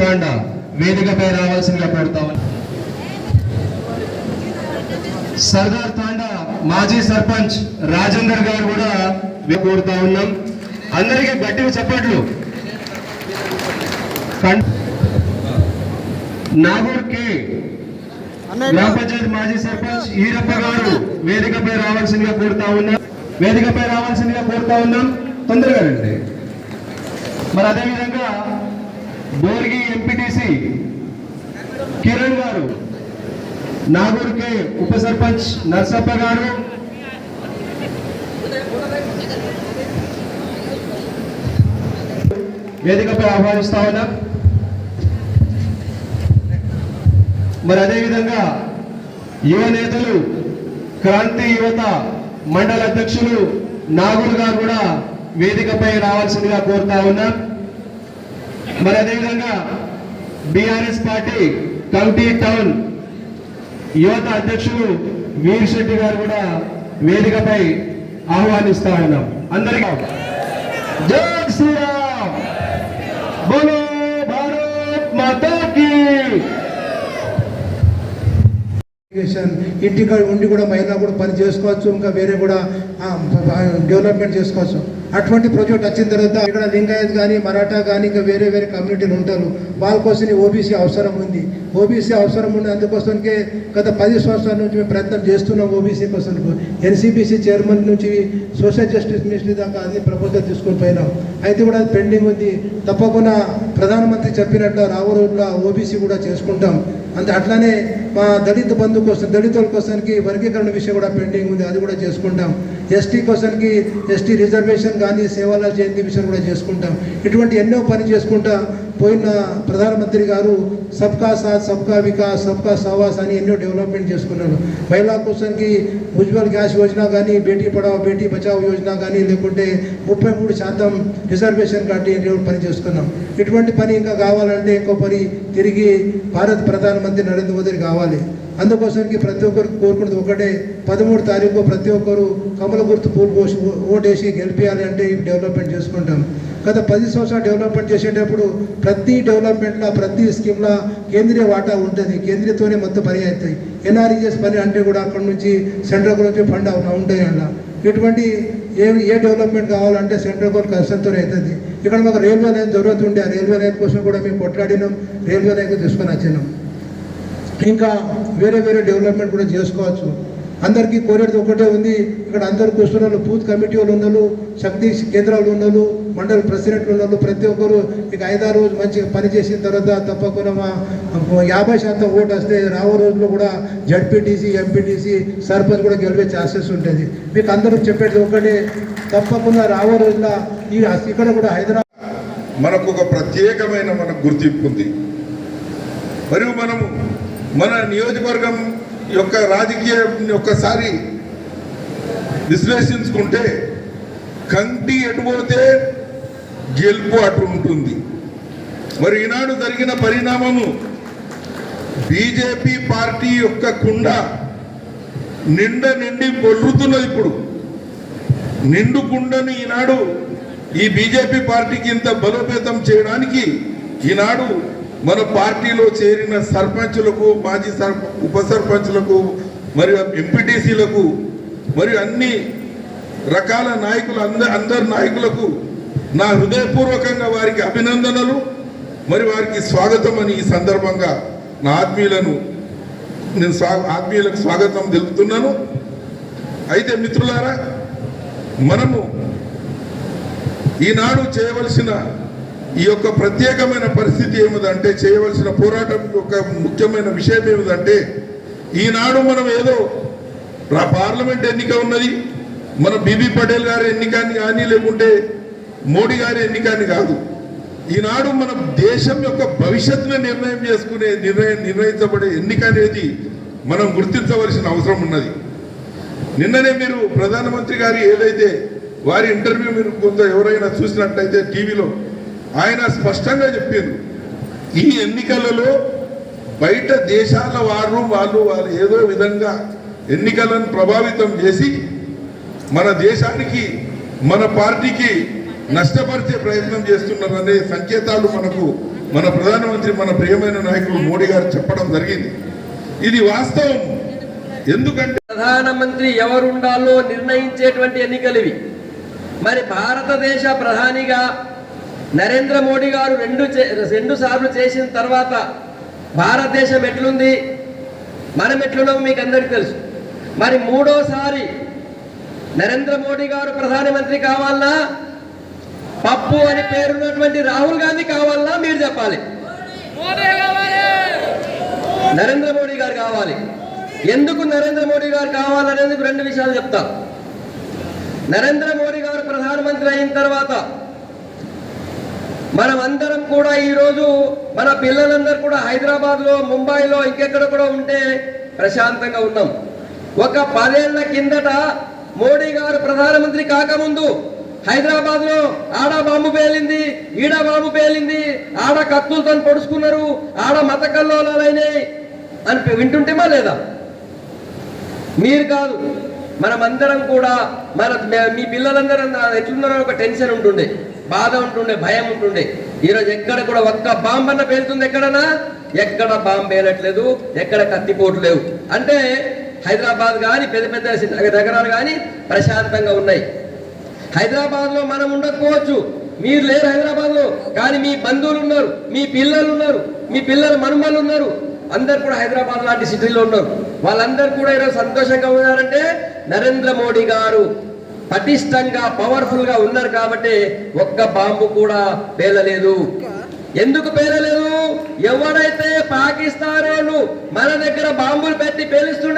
తాండా వేదికపై రావాల్సిందిగా కోరుతా ఉన్నాం. సర్దార్ తాండా మాజీ సర్పంచ్ రాజేందర్ గారు కూడా కోరుతా ఉన్నాం. అందరికీ గట్టిగా చెప్పట్లు. నాగూర్ కే గ్రామ పంచాయతీ మాజీ సర్పంచ్ ఈరప్ప గారు వేదికపై రావాల్సిందిగా కోరుతా ఉన్నాం. వేదికపై రావాల్సిందిగా కోరుతా ఉన్నాం. తొందరగా రండి. మరి అదేవిధంగా బోర్గి ఎంపీటీసీ కిరణ్ గారు నాగూర్ కే ఉప సర్పంచ్ నర్సప్ప గారు. వేదికపై ఆహ్వానిస్తా ఉన్నా. మరి అదేవిధంగా యువ నేతలు క్రాంతి యువత మండల అధ్యక్షులు నాగుల్ గారు కూడా వేదికపై రావాల్సిందిగా కోరుతా ఉన్నారు మరి అదేవిధంగా బీఆర్ఎస్ పార్టీ కమిటీ టౌన్ యువత అధ్యక్షులు వీర్ శెట్టి గారు కూడా వేదికపై ఆహ్వానిస్తా ఉన్నాం. అందరికీ జై శ్రీరామ్! బోలో భారత్ ఇంటికాడ ఉండి కూడా మహిళ కూడా పని చేసుకోవచ్చు ఇంకా వేరే కూడా డెవలప్మెంట్ చేసుకోవచ్చు. అటువంటి ప్రాజెక్ట్ వచ్చిన తర్వాత ఇక్కడ లింగాయత్ కానీ మరాఠా కానీ ఇంకా వేరే వేరే కమ్యూనిటీలు ఉంటారు. వాళ్ళ కోసం ఓబీసీ అవసరం ఉంది. ఓబీసీ అవసరం ఉంది. అందుకోసంకే గత పది సంవత్సరాల నుంచి మేము ప్రయత్నం చేస్తున్నాం ఓబీసీ కోసం. ఎన్సీబీసీ చైర్మన్ నుంచి సోషల్ జస్టిస్ మినిస్ట్రీ దాకా అన్ని ప్రపోజల్ తీసుకొని పోయినాం. అయితే కూడా అది పెండింగ్ ఉంది. తప్పకుండా ప్రధానమంత్రి చెప్పినట్లు రావు రోజుల్లో ఓబీసీ కూడా చేసుకుంటాం. అంతే అట్లానే మా దళిత బంధు కోసం దళితుల కోసానికి వర్గీకరణ విషయం కూడా పెండింగ్ ఉంది అది కూడా చేసుకుంటాం. ఎస్టీ కోసానికి ఎస్టీ రిజర్వేషన్ కానీ సేవల జయంతి విషయం కూడా చేసుకుంటాం. ఇటువంటి ఎన్నో పని చేసుకుంటా పోయిన ప్రధానమంత్రి గారు సబ్కా సాత్ సబ్కా వికాస్ సబ్కా సవాస్ అని ఎన్నో డెవలప్మెంట్ చేసుకున్నారు. మహిళా కోసానికి ఉజ్వల్ గ్యాస్ యోజన కానీ బేటీ పడావో బేటీ బచావో యోజన కానీ లేకుంటే ముప్పై మూడు శాతం రిజర్వేషన్ కట్టి పని చేసుకున్నాం. ఇటువంటి పని ఇంకా కావాలంటే ఇంకో పని తిరిగి భారత ప్రధానమంత్రి నరేంద్ర మోదీ కావాలి. అందుకోసానికి ప్రతి ఒక్కరు కోరుకున్నది ఒకటే పదమూడు తారీఖు ప్రతి ఒక్కరు కమల గుర్తు పూలు పోసి ఓటేసి గెలిపించాలి అంటే డెవలప్మెంట్ చేసుకుంటాం. గత పది సంవత్సరాలు డెవలప్మెంట్ చేసేటప్పుడు ప్రతి డెవలప్మెంట్లో ప్రతి స్కీమ్లో కేంద్రీయ వాటా ఉంటుంది. కేంద్రీయతోనే మొత్తం పని అవుతాయి. ఎన్ఆర్ఈఎస్ పని అంటే కూడా అక్కడ నుంచి సెంట్రల్ నుంచి ఫండ్ ఉంటాయి అలా. ఇటువంటి ఏ ఏ డెవలప్మెంట్ కావాలంటే సెంట్రల్ గవర్నమెంట్ కన్సల్తో అవుతుంది. ఇక్కడ మాకు రైల్వే లైన్ జరుగుతూ ఉండే ఆ రైల్వే లైన్ కోసం కూడా మేము కొట్లాడినాం. రైల్వే లైన్ తీసుకొని వచ్చినాం. ఇంకా వేరే వేరే డెవలప్మెంట్ కూడా చేసుకోవచ్చు. అందరికీ కోరేది ఒకటే ఉంది. ఇక్కడ అందరు కూర్చున్న వాళ్ళు బూత్ కమిటీ వాళ్ళు ఉన్నారు. శక్తి కేంద్రాలు ఉన్నారు. మండల ప్రెసిడెంట్లు ఉన్నారు. ప్రతి ఒక్కరు ఇక ఐదారు రోజు మంచిగా పని చేసిన తర్వాత తప్పకుండా యాభై శాతం ఓటు వస్తే రాబో రోజుల్లో కూడా జడ్పీటీసీ ఎంపీటీసీ సర్పంచ్ కూడా గెలిపే ఛాన్సెస్ ఉంటుంది మీకు అందరూ చెప్పేది ఒకటే. తప్పకుండా రాబో రోజుల ఈ ఇక్కడ కూడా హైదరాబాద్ మనకు ఒక ప్రత్యేకమైన మనకు గుర్తింపు ఉంది. మరియు మనము మన నియోజకవర్గం యొక్క రాజకీయం ఒక్కసారి విశ్లేషించుకుంటే కంటి ఎటుపోతే గెలుపు అటు ఉంటుంది. మరి ఈనాడు జరిగిన పరిణామము బీజేపీ పార్టీ యొక్క కుండ నిండ నిండి పొల్లుతున్నది ఇప్పుడు. నిండు కుండను ఈనాడు ఈ బీజేపీ పార్టీకి ఇంత బలోపేతం చేయడానికి ఈనాడు మన పార్టీలో చేరిన సర్పంచులకు మాజీ సర్ ఉప సర్పంచులకు మరియు ఎంపీటీసీలకు మరియు అన్ని రకాల నాయకులు అంద అందరి నాయకులకు నా హృదయపూర్వకంగా వారికి అభినందనలు మరి వారికి స్వాగతం అని ఈ సందర్భంగా నా ఆత్మీయులను నేను స్వా ఆత్మీయులకు స్వాగతం తెలుపుతున్నాను. అయితే మిత్రులారా మనము ఈనాడు చేయవలసిన ఈ యొక్క ప్రత్యేకమైన పరిస్థితి ఏమిటంటే చేయవలసిన పోరాటం యొక్క ముఖ్యమైన విషయం ఏమిటంటే ఈనాడు మనం ఏదో పార్లమెంట్ ఎన్నిక ఉన్నది మన బీబీ పటేల్ గారి ఎన్నిక కానీ లేకుంటే మోడీ గారి ఎన్నిక కాదు. ఈనాడు మన దేశం యొక్క భవిష్యత్తును నిర్ణయం చేసుకునే నిర్ణయం నిర్ణయించబడే ఎన్నిక అనేది మనం గుర్తించవలసిన అవసరం ఉన్నది. నిన్ననే మీరు ప్రధానమంత్రి గారి ఏదైతే వారి ఇంటర్వ్యూ మీరు కొంత ఎవరైనా చూసినట్టయితే టీవీలో ఆయన స్పష్టంగా చెప్పింది ఈ ఎన్నికలలో బయట దేశాల వారు వాళ్ళు వాళ్ళు ఏదో విధంగా ఎన్నికలను ప్రభావితం చేసి మన దేశానికి మన పార్టీకి నష్టపరిచే ప్రయత్నం చేస్తున్నారనే సంకేతాలు మనకు మన ప్రధానమంత్రి మన ప్రియమైన నాయకుడు మోడీ గారు చెప్పడం జరిగింది. ఇది వాస్తవం. ఎందుకంటే ప్రధానమంత్రి ఎవరుండాలో నిర్ణయించేటువంటి ఎన్నికలు ఇవి. మరి భారతదేశ ప్రధానిగా నరేంద్ర మోడీ గారు రెండు రెండు సార్లు చేసిన తర్వాత భారతదేశం ఎట్లుంది? మనం ఎట్లున్నామో మీకు అందరికీ తెలుసు. మరి మూడోసారి నరేంద్ర మోడీ గారు ప్రధానమంత్రి కావాలన్నా పప్పు అని పేరున్నటువంటి రాహుల్ గాంధీ కావాలన్నా మీరు చెప్పాలి. నరేంద్ర మోడీ గారు కావాలి. ఎందుకు నరేంద్ర మోడీ గారు కావాలనేది రెండు విషయాలు చెప్తా నరేంద్ర మోడీ గారు ప్రధానమంత్రి అయిన తర్వాత మనమందరం కూడా ఈరోజు మన పిల్లలందరూ కూడా హైదరాబాద్లో ముంబైలో ఇంకెక్కడ కూడా ఉంటే ప్రశాంతంగా ఉన్నాం. ఒక పదేళ్ళ కిందట మోడీ గారు ప్రధానమంత్రి కాకముందు హైదరాబాద్లో ఆడ బాంబు పేలింది ఈడ బాంబు పేలింది ఆడ కత్తులతో పొడుచుకున్నారు ఆడ మత కల్లోలాలైనాయి అని వింటుంటేమా లేదా? మీరు కాదు. మనమందరం కూడా మన మీ పిల్లలందరూ ఎట్లున్నారో ఒక టెన్షన్ ఉంటుండే బాధ ఉంటుండే భయం ఉంటుండే. ఈరోజు ఎక్కడ కూడా ఒక్క బాంబన్న పేలుతుంది ఎక్కడనా ఎక్కడ బాంబు పేలట్లేదు ఎక్కడ కత్తిపోవట్లేదు అంటే హైదరాబాద్ కానీ పెద్ద పెద్ద నగరాలు కానీ ప్రశాంతంగా ఉన్నాయి. హైదరాబాద్లో మనం ఉండకపోవచ్చు. మీరు లేరు హైదరాబాద్లో కానీ మీ బంధువులు ఉన్నారు మీ పిల్లలు ఉన్నారు మీ పిల్లల మనుమలు ఉన్నారు. అందరు కూడా హైదరాబాద్ లాంటి సిటీలో ఉన్నారు వాళ్ళందరూ కూడా ఈరోజు సంతోషంగా ఉన్నారంటే నరేంద్ర మోడీ గారు పటిష్టంగా పవర్ఫుల్గా ఉన్నారు కాబట్టి ఒక్క బాంబు కూడా పేలలేదు. ఎందుకు పేలలేదు? ఎవడైతే పాకిస్తాన్ మన దగ్గర బాంబులు పెట్టి పేలుస్తున్నారు